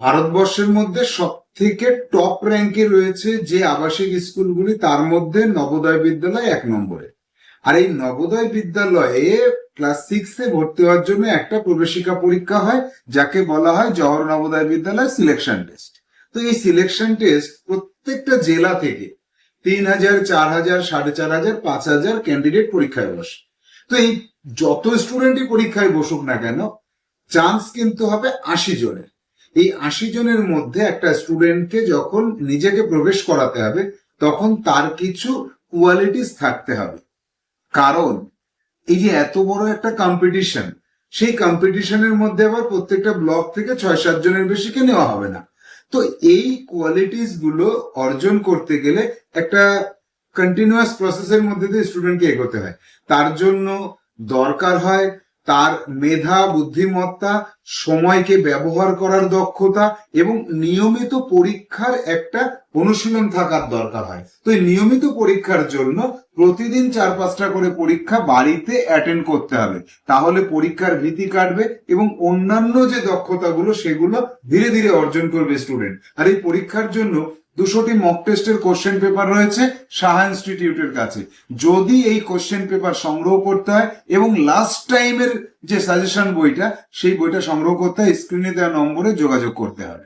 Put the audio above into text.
ভারতবর্ষের মধ্যে সব থেকে টপ র্যাঙ্কে রয়েছে যে আবাসিক স্কুলগুলি, তার মধ্যে নবোদয় বিদ্যালয় এক নম্বরে। আর এই নবোদয় বিদ্যালয়ে ক্লাস সিক্সে ভর্তি হওয়ার জন্য একটা প্রবেশিকা পরীক্ষা হয়, যাকে বলা হয় জহর নবোদয় বিদ্যালয় সিলেকশন টেস্ট তো এই সিলেকশন টেস্ট প্রত্যেকটা জেলা থেকে তিন হাজার, চার হাজার, সাড়ে চার হাজার, পাঁচ হাজার ক্যান্ডিডেট পরীক্ষায় বসে। তো এই যত স্টুডেন্টই পরীক্ষায় বসুক না কেন চান্স কিন্তু হবে আশি জনের। এই আশি জনের মধ্যে একটা স্টুডেন্টকে যখন নিজেকে প্রবেশ করাতে হবে, তখন তার কিছু কোয়ালিটিস থাকতে হবে। কারণ, এই যে এত বড় একটা কম্পিটিশন সেই কম্পিটিশনের মধ্যে আবার প্রত্যেকটা ব্লক থেকে ছয় সাত জনের বেশিকে নেওয়া হবে না। তো এই কোয়ালিটিসগুলো অর্জন করতে গেলে একটা কন্টিনিউয়াস প্রসেসের মধ্যে দিয়ে স্টুডেন্টকে এগোতে হয়। তার জন্য দরকার হয় তার মেধা, বুদ্ধিমত্তা, সময়কে ব্যবহার করার দক্ষতা এবং নিয়মিত পরীক্ষার একটা অনুশীলন থাকার দরকার হয়। তো এই নিয়মিত পরীক্ষার জন্য প্রতিদিন চার পাঁচটা করে পরীক্ষা বাড়িতে অ্যাটেন্ড করতে হবে। তাহলে পরীক্ষার ভীতি কাটবে এবং অন্যান্য যে দক্ষতাগুলো সেগুলো ধীরে ধীরে অর্জন করবে স্টুডেন্ট আর এই পরীক্ষার জন্য দুশোটি মক টেস্টের কোশ্চেন পেপার রয়েছে সাহা ইনস্টিটিউটের কাছে। যদি এই কোশ্চেন পেপার সংগ্রহ করতে হয় এবং লাস্ট টাইমের যে সাজেশন বইটা, সেই বইটা সংগ্রহ করতে হয় স্ক্রিনে দেওয়া নম্বরে যোগাযোগ করতে হবে।